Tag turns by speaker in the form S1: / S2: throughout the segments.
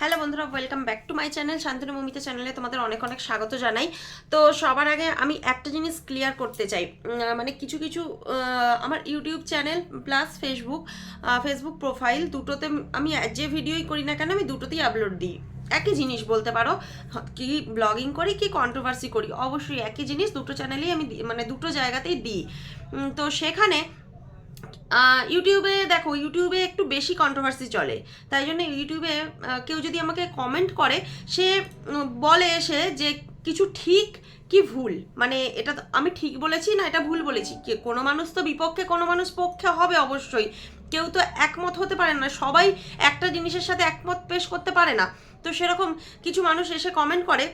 S1: Hello বন্ধুরা welcome back to my channel Shantanu Mamita চ্যানেলে তোমাদের অনেক অনেক স্বাগত জানাই। তো সবার আগে আমি একটা জিনিস ক্লিয়ার করতে চাই। মানে কিছু কিছু আমার YouTube channel plus Facebook Facebook profile দুটোতে আমি যে ভিডিওই করি না কেন, আমি দুটোতেই আপলোড দিই। একই জিনিস বলতে পারো, কি ব্লগিং করি, কি কন্ট্রোভার্সি করি, অবশ্যই একই জিনিস দুটো চ্যানেলেই আমি মানে দুটো জায়গাতেই দিই। তো সেখানে ইউটিউবে দেখো ইউটিউবে একটু বেশি কন্ট্রোভার্সি চলে। তাই জন্য ইউটিউবে কেউ যদি আমাকে কমেন্ট করে, সে বলে এসে যে কিছু ঠিক কি ভুল? মানে এটা আমি ঠিক বলেছি না এটা ভুল বলেছি? কোনো মানুষ তো বিপক্ষে, কোনো মানুষ পক্ষে হবে অবশ্যই। কেউ তো একমত হতে পারে না। সবাই একটা জিনিসের সাথে একমত পেশ করতে পারে না। তো সেরকম কিছু মানুষ এসে কমেন্ট করে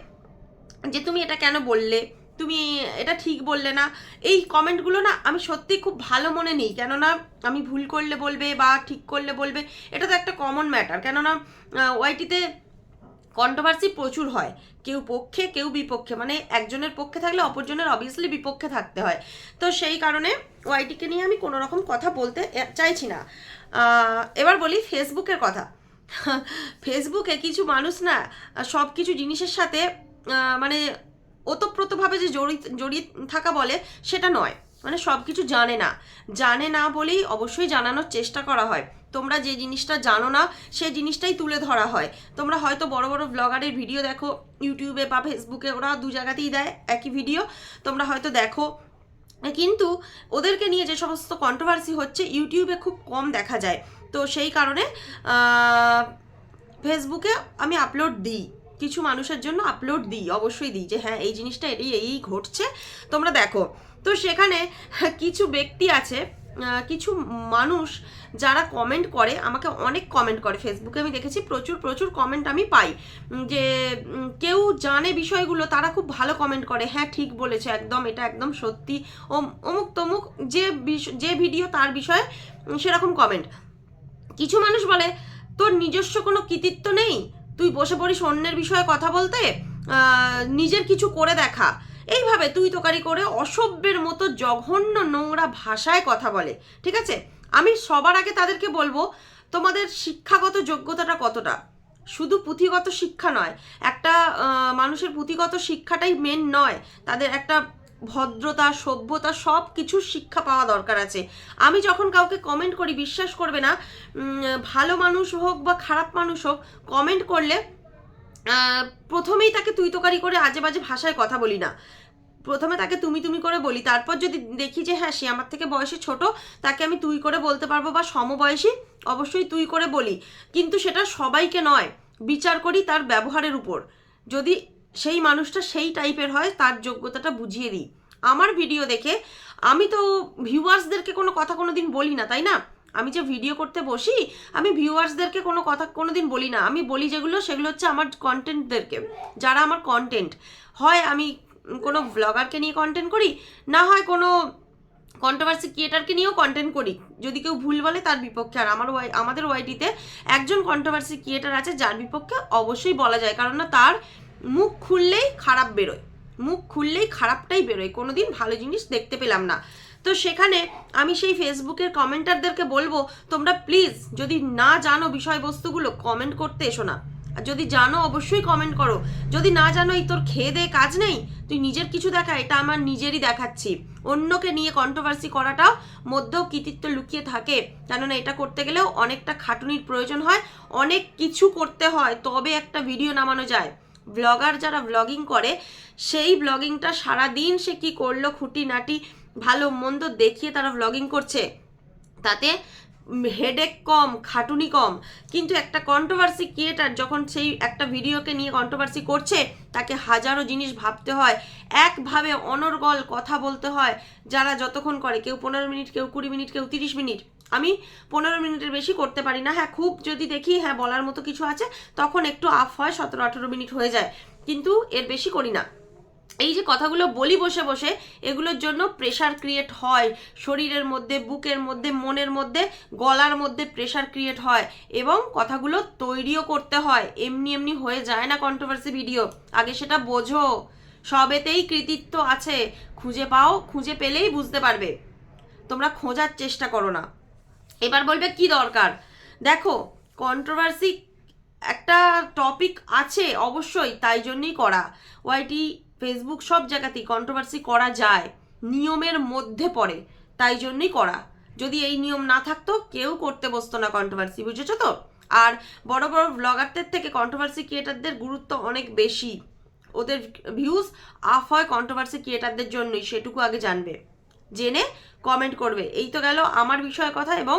S1: যে, তুমি এটা কেন বললে? তুমি এটা ঠিক বললে না। এই কমেন্টগুলো না আমি সত্যি খুব ভালো মনে নেই। কেননা আমি ভুল করলে বলবে বা ঠিক করলে বলবে, এটা তো একটা কমন ম্যাটার কেননা ওয়াইটিতে কন্ট্রোভার্সি প্রচুর হয়। কেউ পক্ষে, কেউ বিপক্ষে। মানে একজনের পক্ষে থাকলে অপরজনের অবভিয়াসলি বিপক্ষে থাকতে হয়। তো সেই কারণে ওয়াইটিকে নিয়ে আমি কোনো রকম কথা বলতে চাইছি না। এবার বলি ফেসবুকের কথা। ফেসবুকে কিছু মানুষ না সব কিছু জিনিসের সাথে মানে ওতপ্রোতভাবে যে জড়িত, জড়িয়ে থাকা বলে সেটা নয়। মানে সব কিছু জানে না। জানে না বলেই অবশ্যই জানানোর চেষ্টা করা হয়। তোমরা যে জিনিসটা জানো না, সেই জিনিসটাই তুলে ধরা হয়। তোমরা হয়তো বড় বড় ব্লগারের ভিডিও দেখো ইউটিউবে বা ফেসবুকে ওরা দু জায়গাতেই দেয় একই ভিডিও তোমরা হয়তো দেখো। কিন্তু ওদেরকে নিয়ে যে সমস্ত কন্ট্রোভার্সি হচ্ছে ইউটিউবে খুব কম দেখা যায়। তো সেই কারণে ফেসবুকে আমি আপলোড দিই। কিছু মানুষের জন্য আপলোড দিই, অবশ্যই দিই যে হ্যাঁ এই জিনিসটা এটাই এই ঘটছে। তোমরা দেখো। তো সেখানে কিছু ব্যক্তি আছে কিছু মানুষ যারা কমেন্ট করে, আমাকে অনেক কমেন্ট করে ফেসবুকে আমি দেখেছি প্রচুর প্রচুর কমেন্ট আমি পাই। যে কেউ জানে বিষয়গুলো, তারা খুব ভালো কমেন্ট করে হ্যাঁ ঠিক বলেছে, একদম, এটা একদম সত্যি। অমুক তমুক যে যে ভিডিও তার বিষয়ে সেরকম কমেন্ট কিছু মানুষ বলে, তোর নিজস্ব কোনো কৃতিত্ব নেই? তুই বসে পড়িস অন্যের বিষয়ে কথা বলতে নিজের কিছু করে দেখা। এইভাবে তুই তোকারি করে অসভ্যের মতো জঘন্য নোংরা ভাষায় কথা বলে, ঠিক আছে? আমি সবার আগে তাদেরকে বলব, তোমাদের শিক্ষাগত যোগ্যতাটা কতটা? শুধু পুঁথিগত শিক্ষা নয়, একটা মানুষের পুঁথিগত শিক্ষাটাই মেন নয়, তাদের একটা ভদ্রতা, সভ্যতা সব কিছুর শিক্ষা পাওয়া দরকার আছে। আমি যখন কাউকে কমেন্ট করি, বিশ্বাস করবে না ভালো মানুষ হোক বা খারাপ মানুষ হোক কমেন্ট করলে প্রথমেই তাকে তুই তোকারি করে আজে বাজে ভাষায় কথা বলি না। প্রথমে তাকে তুমি তুমি করে বলি, তারপর যদি দেখি যে হ্যাঁ সে আমার থেকে বয়সে ছোট, তাকে আমি তুই করে বলতে পারব বা সমবয়সী, অবশ্যই তুই করে বলি। কিন্তু সেটা সবাইকে নয়, বিচার করি তার ব্যবহারের উপর। যদি সেই মানুষটা সেই টাইপের হয়, তার যোগ্যতাটা বুঝিয়ে দিই। আমার ভিডিও দেখে, আমি তো ভিউয়ার্সদেরকে কোনো কথা কোনো দিন বলি না, তাই না? আমি যে ভিডিও করতে বসি, আমি ভিউয়ার্সদেরকে কোনো কথা কোনো দিন বলি না। আমি বলি যেগুলো, সেগুলো হচ্ছে আমার কন্টেন্টদেরকে যারা আমার কন্টেন্ট হয় আমি কোনো ব্লগারকে নিয়ে কন্টেন্ট করি, না হয় কোনো কন্ট্রোভার্সি ক্রিয়েটারকে নিয়েও কন্টেন্ট করি। যদি কেউ ভুল বলে, তার বিপক্ষে। আর আমার ওয়াই, আমাদের ওয়াইটিতে একজন কন্ট্রোভার্সি ক্রিয়েটার আছে, যার বিপক্ষে অবশ্যই বলা যায়। কারণ না, তার মুখ খুললেই খারাপ বেরোয়। মুখ খুললেই খারাপটাই বেরোয়। কোনো দিন ভালো জিনিস দেখতে পেলাম না। তো সেখানে আমি সেই ফেসবুকের কমেন্টারদেরকে বলব, তোমরা প্লিজ যদি না জানো বিষয়বস্তুগুলো কমেন্ট করতে এসো না। আর যদি জানো, অবশ্যই কমেন্ট করো। যদি না জানো, এই তোর খেয়ে দে, কাজ নেই, তুই নিজের কিছু দেখা, এটা আমার নিজেরই দেখাচ্ছি। অন্যকে নিয়ে কন্ট্রোভার্সি করাটাও মধ্যেও কৃতিত্ব লুকিয়ে থাকে। কেননা এটা করতে গেলেও অনেকটা খাটুনির প্রয়োজন হয়, অনেক কিছু করতে হয়, তবে একটা ভিডিও নামানো যায়। ব্লগার যারা ব্লগিং করে, সেই ব্লগিংটা সারা দিন সে কি করল, খুঁটিনাটি ভালো মন্দ দেখিয়ে তারা ব্লগিং করছে। তাতে হেডেক কম, খাটুনি কম। কিন্তু একটা কন্ট্রোভার্সি ক্রিয়েটার যখন সেই একটা ভিডিওকে নিয়ে কন্ট্রোভার্সি করছে, তাকে হাজারো জিনিস ভাবতে হয়। একভাবে অনর্গল কথা বলতে হয়, যারা যতক্ষণ করে, কেউ পনেরো মিনিট, কেউ কুড়ি মিনিট, কেউ তিরিশ মিনিট। আমি পনেরো মিনিটের বেশি করতে পারি না। হ্যাঁ খুব যদি দেখি হ্যাঁ বলার মতো কিছু আছে, তখন একটু আফ হয়, সতেরো আঠেরো মিনিট হয়ে যায়। কিন্তু এর বেশি করি না। এই যে কথাগুলো বলি বসে বসে, এগুলোর জন্য প্রেশার ক্রিয়েট হয়। শরীরের মধ্যে, বুকের মধ্যে, মনের মধ্যে, গলার মধ্যে প্রেশার ক্রিয়েট হয় এবং কথাগুলো তৈরিও করতে হয়। এমনি এমনি হয়ে যায় না কন্ট্রোভার্সি ভিডিও আগে সেটা বোঝো। সবেতেই কৃতিত্ব আছে। খুঁজে পাও, খুঁজে পেলেই বুঝতে পারবে। তোমরা খোঁজার চেষ্টা করো না। এবার বলবে কি দরকার? দেখো কন্ট্রোভার্সি একটা টপিক আছে অবশ্যই, তাই জন্যই করা। ওয়াইটি ফেসবুক সব জায়গাতেই কন্ট্রোভার্সি করা যায়, নিয়মের মধ্যে পড়ে, তাই জন্যই করা। যদি এই নিয়ম না থাকতো, কেউ করতে বসতো না কন্ট্রোভার্সি বুঝেছ তো? আর বড় বড় ব্লগারদের থেকে কন্ট্রোভার্সি ক্রিয়েটারদের গুরুত্ব অনেক বেশি। ওদের ভিউজ আফ হয় কন্ট্রোভার্সি ক্রিয়েটারদের জন্যই, সেটুকু আগে জানবে। জেনে কমেন্ট করবে। এই তো গেল আমার বিষয় কথা এবং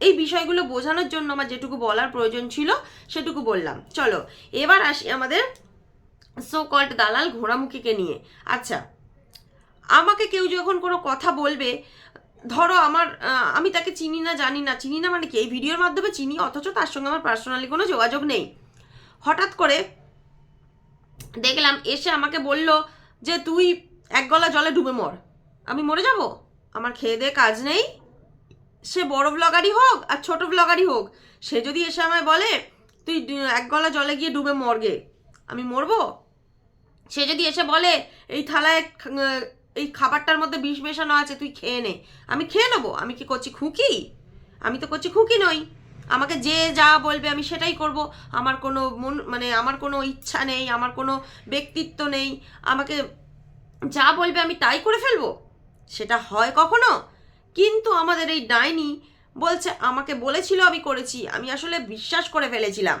S1: এই বিষয়গুলো বোঝানোর জন্য আমার যেটুকু বলার প্রয়োজন ছিল সেটুকু বললাম। চলো, এবার আসি আমাদের সো কল্ড দালাল ঘোড়ামুখীকে নিয়ে। আচ্ছা আমাকে কেউ যখন কোনো কথা বলবে, ধরো আমার আমি তাকে চিনি না, জানি না, চিনি না মানে কি? এই ভিডিওর মাধ্যমে চিনি, অথচ তার সঙ্গে আমার পার্সোনালি কোনো যোগাযোগ নেই। হঠাৎ করে দেখলাম, এসে আমাকে বলল যে, তুই এক গলা জলে ডুবে মর। আমি মরে যাব? আমার খেয়ে দেয়ে কাজ নেই? সে বড় ব্লগারই হোক আর ছোট ব্লগারই হোক, সে যদি এসে আমায় বলে, তুই এক গলা জলে গিয়ে ডুবে মরগে আমি মরবো? সে যদি এসে বলে, এই থালায় এই খাবারটার মধ্যে বিষ মেশানো আছে, তুই খেয়ে নে। আমি খেয়ে নেব? আমি কি করছি খুঁকি? আমি তো করছি খুঁকি নই। আমাকে যে যা বলবে আমি সেটাই করব। আমার কোনো মন মানে আমার কোনো ইচ্ছা নেই, আমার কোনো ব্যক্তিত্ব নেই। আমাকে যা বলবে আমি তাই করে ফেলব? সেটা হয় কখনো? কিন্তু আমাদের এই ডাইনি বলছে, আমাকে বলেছিল আমি করেছি, আমি আসলে বিশ্বাস করে ফেলেছিলাম।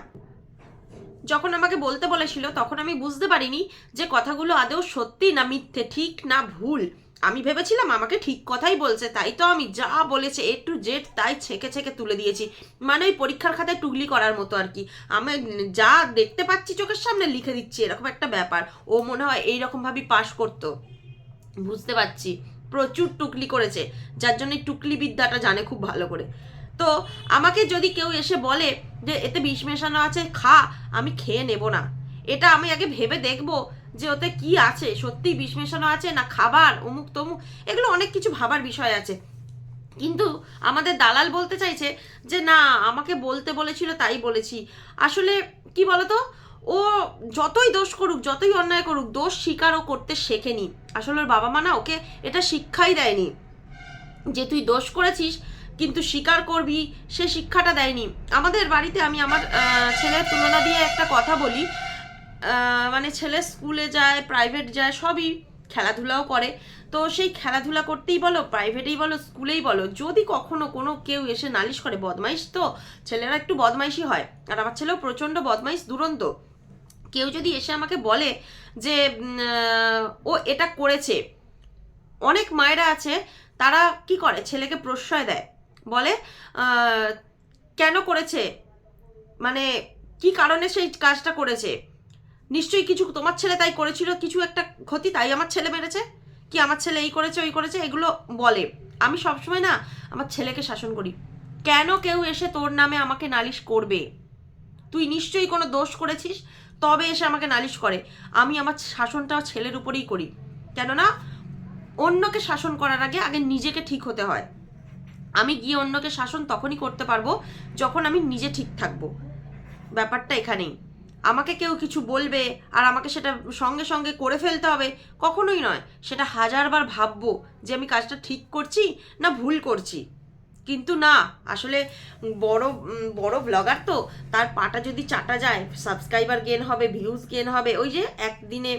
S1: যখন আমাকে বলতে বলেছিল, তখন আমি বুঝতে পারিনি যে কথাগুলো আদৌ সত্যি না মিথ্যে, ঠিক না ভুল। আমি ভেবেছিলাম আমাকে ঠিক কথাই বলছে, তাই তো আমি যা বলেছে এ টু জেড তাই ছেঁকে ছেঁকে তুলে দিয়েছি। মানে ওই পরীক্ষার খাতায় টুগলি করার মতো আর কি। আমি যা দেখতে পাচ্ছি চোখের সামনে লিখে দিচ্ছি, এরকম একটা ব্যাপার। ও মনে হয় এইরকমভাবেই পাশ করতো। বুঝতে পারছি। প্রচুর টুকলি করেছে। যার জন্য টুকলি বিদ্যাটা জানে খুব ভালো করে। তো আমাকে যদি কেউ এসে বলে যে, এতে বিষ মেশানো আছে, খা, আমি খেয়ে নেব না। এটা আমি আগে ভেবে দেখব যে ওতে কি আছে, সত্যি বিষ মেশানো আছে না খাবার, অমুক তমুক, এগুলো অনেক কিছু ভাবার বিষয় আছে। কিন্তু আমাদের দালাল বলতে চাইছে যে, না, আমাকে বলতে বলেছিল, তাই বলেছি। আসলে কি বলতো? ও যতই দোষ করুক, যতই অন্যায় করুক, দোষ স্বীকারও করতে শেখেনি। আসলে ওর বাবা মা না ওকে এটা শিক্ষাই দেয়নি যে, তুই দোষ করেছিস, কিন্তু স্বীকার করবি। সে শিক্ষাটা দেয়নি। আমাদের বাড়িতে আমি আমার ছেলের তুলনা দিয়ে একটা কথা বলি। মানে ছেলে স্কুলে যায় প্রাইভেট যায়, সবই খেলাধুলাও করে। তো সেই খেলাধুলা করতেই বলো প্রাইভেটেই বলো, স্কুলেই বলো, যদি কখনো কোনো কেউ এসে নালিশ করে, বদমাইশ তো ছেলেরা একটু বদমাইশই হয়। আর আমার ছেলেও প্রচণ্ড বদমাইশ, দুরন্ত। কেউ যদি এসে আমাকে বলে যে ও এটা করেছে, অনেক মায়েরা আছে, তারা কি করে? ছেলেকে প্রশ্রয় দেয়। বলে কেন করেছে? মানে কি কারণে সেই কাজটা করেছে? নিশ্চয়ই কিছু তোমার ছেলে তাই করেছিল, কিছু একটা ক্ষতি তাই আমার ছেলে মেরেছে? কি আমার ছেলে এই করেছে, ওই করেছে? এগুলো বলে। আমি সবসময় না আমার ছেলেকে শাসন করি। কেন কেউ এসে তোর নামে আমাকে নালিশ করবে? তুই নিশ্চয়ই কোনো দোষ করেছিস, তবে এসে আমাকে নালিশ করে। আমি আমার শাসনটা ছেলের উপরেই করি। কেননা, অন্যকে শাসন করার আগে আগে নিজেকে ঠিক হতে হয়। আমি গিয়ে অন্যকে শাসন তখনই করতে পারব, যখন আমি নিজে ঠিক থাকব। ব্যাপারটা এখানেই। আমাকে কেউ কিছু বলবে আর আমাকে সেটা সঙ্গে সঙ্গে করে ফেলতে হবে, কখনোই নয়। সেটা হাজারবার ভাববো যে আমি কাজটা ঠিক করছি না ভুল করছি। কিন্তু না, আসলে বড় বড় ব্লগার তো, তার পাটা যদি চাটা যায় সাবস্ক্রাইবার গেন হবে ভিউজ গেন হবে, ওই যে একদিনে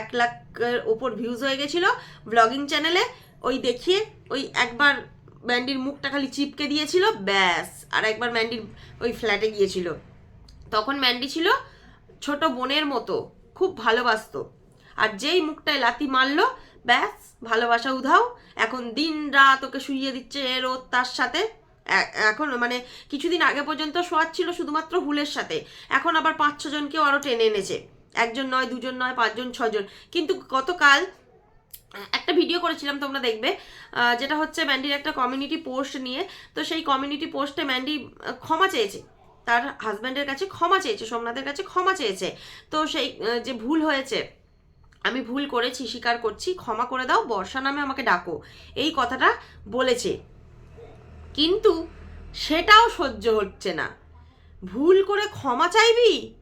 S1: এক লাখের ওপর ভিউজ হয়ে গেছিল ব্লগিং চ্যানেলে ওই দেখিয়ে, ওই একবার ম্যান্ডির মুখটা খালি চিপকে দিয়েছিল, ব্যাস, আর একবার ম্যান্ডির ওই ফ্ল্যাটে গিয়েছিল। তখন ম্যান্ডি ছিল ছোট বোনের মতো, খুব ভালোবাসতো। আর যেই মুখটায় লাথি মারলো, ব্যাস, ভালোবাসা উধাও। এখন দিন রাত ওকে শুইয়ে দিচ্ছে এর তার সাথে। এখন মানে কিছুদিন আগে পর্যন্ত শোয়াচ্ছিল শুধুমাত্র হুলের সাথে। এখন আবার পাঁচ ছজনকেও আরও টেনে এনেছে। একজন নয়, দুজন নয় পাঁচজন ছজন কিন্তু গতকাল, একটা ভিডিও করেছিলাম তোমরা দেখবে যেটা হচ্ছে ম্যান্ডির একটা কমিউনিটি পোস্ট নিয়ে। তো সেই কমিউনিটি পোস্টে ম্যান্ডি ক্ষমা চেয়েছে। তার হাজব্যান্ডের কাছে ক্ষমা চেয়েছে, সোমনাথের কাছে ক্ষমা চেয়েছে। তো সেই যে ভুল হয়েছে, আমি ভুল করেছি, স্বীকার করছি, ক্ষমা করে দাও, বর্ষা নামে আমাকে ডাকো। এই কথাটা বলেছে। কিন্তু সেটাও সহ্য হচ্ছে না। ভুল করে ক্ষমা চাইবি?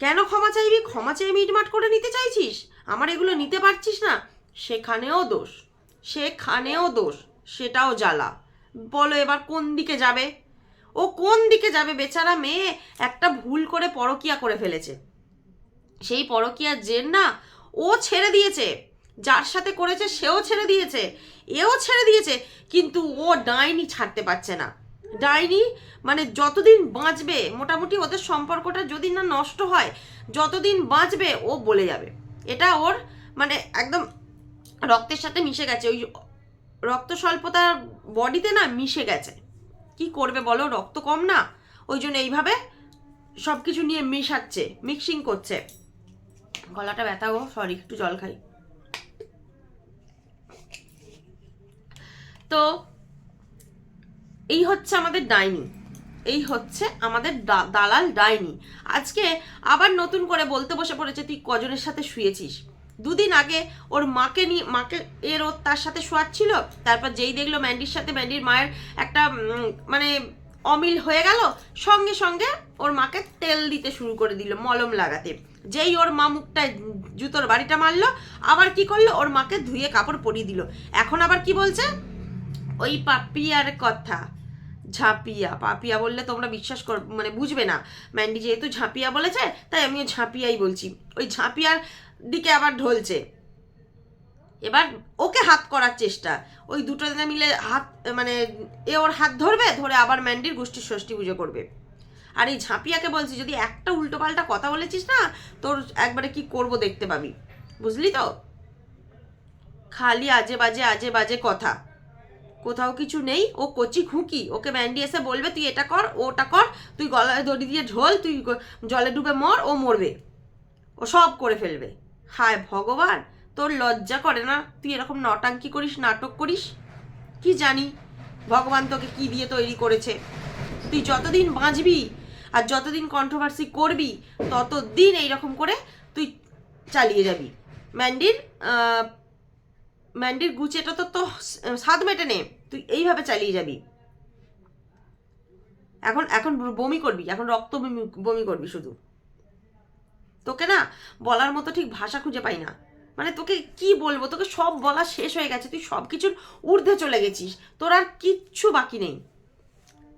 S1: কেন ক্ষমা চাইবি? ক্ষমা চেয়ে মিটমাট করে নিতে চাইছিস? আমার এগুলো নিতে পারছিস না। সেখানেও দোষ সেখানেও দোষ, সেটাও জ্বালা। বলো এবার কোন দিকে যাবে? ও কোন দিকে যাবে? বেচারা মেয়ে একটা ভুল করে পরকিয়া করে ফেলেছে। সেই পরকিয়ার জের না ও ছেড়ে দিয়েছে। যার সাথে করেছে সেও ছেড়ে দিয়েছে, এও ছেড়ে দিয়েছে, কিন্তু ও ডাইনি ছাড়তে পারছে না। ডাইনি মানে যতদিন বাঁচবে, মোটামুটি ওদের সম্পর্কটা যদি না নষ্ট হয়, যতদিন বাঁচবে, ও বলে যাবে। এটা ওর মানে একদম রক্তের সাথে মিশে গেছে। ওই রক্ত স্বল্পতার বডিতে না মিশে গেছে। কি করবে বলো? রক্ত কম না? ওই জন্য এইভাবে সব কিছু নিয়ে মেশাচ্ছে মিক্সিং করছে। গলাটা ব্যথা গো সরি একটু জল খাই। তো এই হচ্ছে আমাদের ডাইনি এই হচ্ছে আমাদের দালাল ডাইনি আজকে আবার নতুন করে বলতে বসে পড়েছে, তুই কজনের সাথে শুয়েছিস? দুদিন আগে ওর মাকে নিয়ে, মাকে এর ওর তার সাথে শোয়াচ্ছিল, তারপর যেই দেখল ম্যান্ডির সাথে, ম্যান্ডির মায়ের একটা মানে অমিল হয়ে গেল, সঙ্গে সঙ্গে ওর মাকে তেল দিতে শুরু করে দিল, মলম লাগাতে। যেই ওর মা মুখটায় জুতোর বাড়িটা মারলো, আবার কি করল, ওর মাকে ধুয়ে কাপড় পরিয়ে দিল। এখন আবার কি বলছে? ওই পাপিয়ার কথা, ঝাঁপিয়া, পাপিয়া বললে তোমরা বিশ্বাস কর মানে বুঝবে না। ম্যান্ডি যেহেতু ঝাঁপিয়া বলেছে, তাই আমিও ঝাঁপিয়াই বলছি। ওই ঝাঁপিয়ার দিকে আবার ঢলছে। এবার ওকে হাত করার চেষ্টা। ওই দুটো জনে মিলে হাত মানে এ ওর হাত ধরবে, ধরে আবার ম্যান্ডির গোষ্ঠীর ষষ্ঠী পুজো করবে। আর এই ঝাঁপিয়াকে বলছি, যদি একটা উল্টোপাল্টা কথা বলেছিস না, তোর একবারে কি করব দেখতে পাবি। বুঝলি তো? খালি আজে বাজে আজে বাজে কথা। কোথাও কিছু নেই, ও কচি খুঁকি। ওকে ম্যান্ডি এসে বলবে, তুই এটা কর, ওটা কর, তুই গলায় দড়ি দিয়ে ঢোল, তুই জলে ডুবে মর, ও মরবে। ও সব করে ফেলবে। হায় ভগবান, তোর লজ্জা করে না? তুই এরকম নটাঙ্কি করিস, নাটক করিস? কি জানি? ভগবান তোকে কি দিয়ে তৈরি করেছে? তুই যতদিন বাঁচবি আর যতদিন কন্ট্রোভার্সি করবি, ততদিন এইরকম করে তুই চালিয়ে যাবি। ম্যান্ডির ম্যান্ডির গুচেটা তো তো স্বাদ মেটে নে, তুই এইভাবে চালিয়ে যাবি। এখন এখন বমি করবি, এখন রক্ত বমি বমি করবি শুধু। তোকে না বলার মতো ঠিক ভাষা খুঁজে পাই না। মানে তোকে কি বলব? তোকে সব বলা শেষ হয়ে গেছে। তুই সব কিছুর ঊর্ধ্বে চলে গেছিস। তোর আর কিচ্ছু বাকি নেই।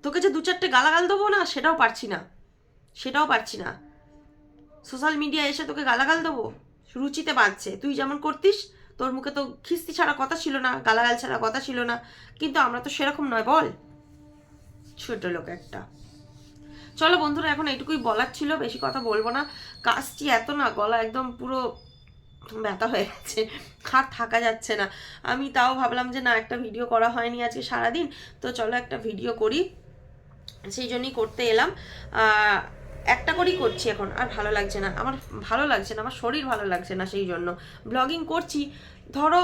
S1: তোকে যে দু চারটে গালাগাল দেবো না, সেটাও পারছি না। সেটাও পারছি না। সোশ্যাল মিডিয়া এসে তোকে গালাগাল দেবো? রুচিতে বাঁধছে। তুই যেমন করতিস, তোর মুখে তো খিস্তি ছাড়া কথা ছিল না, গালাগাল ছাড়া কথা ছিল না। কিন্তু আমরা তো সেরকম নয় বল। ছোট লোক একটা। চলো বন্ধুরা, এখন এইটুকুই বলার ছিল, বেশি কথা বলব না। কাশছি এত না, গলা একদম পুরো ব্যথা হয়ে গেছে আর থাকা যাচ্ছে না। আমি তাও ভাবলাম যে না, একটা ভিডিও করা হয়নি আজকে সারাদিন, তো চলো একটা ভিডিও করি। সেই জন্যই করতে এলাম। একটা করেই করছি এখন, আর ভালো লাগছে না। আমার ভালো লাগছে না, আমার শরীর ভালো লাগছে না সেই জন্য। ব্লগিং করছি। ধরো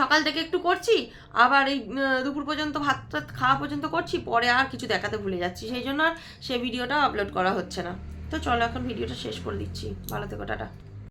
S1: সকাল থেকে একটু করছি, আবার এই দুপুর পর্যন্ত ভাত টাত খাওয়া পর্যন্ত করছি, পরে আর কিছু দেখাতে ভুলে যাচ্ছি, সেই জন্য আর সে ভিডিওটা আপলোড করা হচ্ছে না। তো চলো এখন ভিডিওটা শেষ করে দিচ্ছি। ভালো থেকো, টাটা।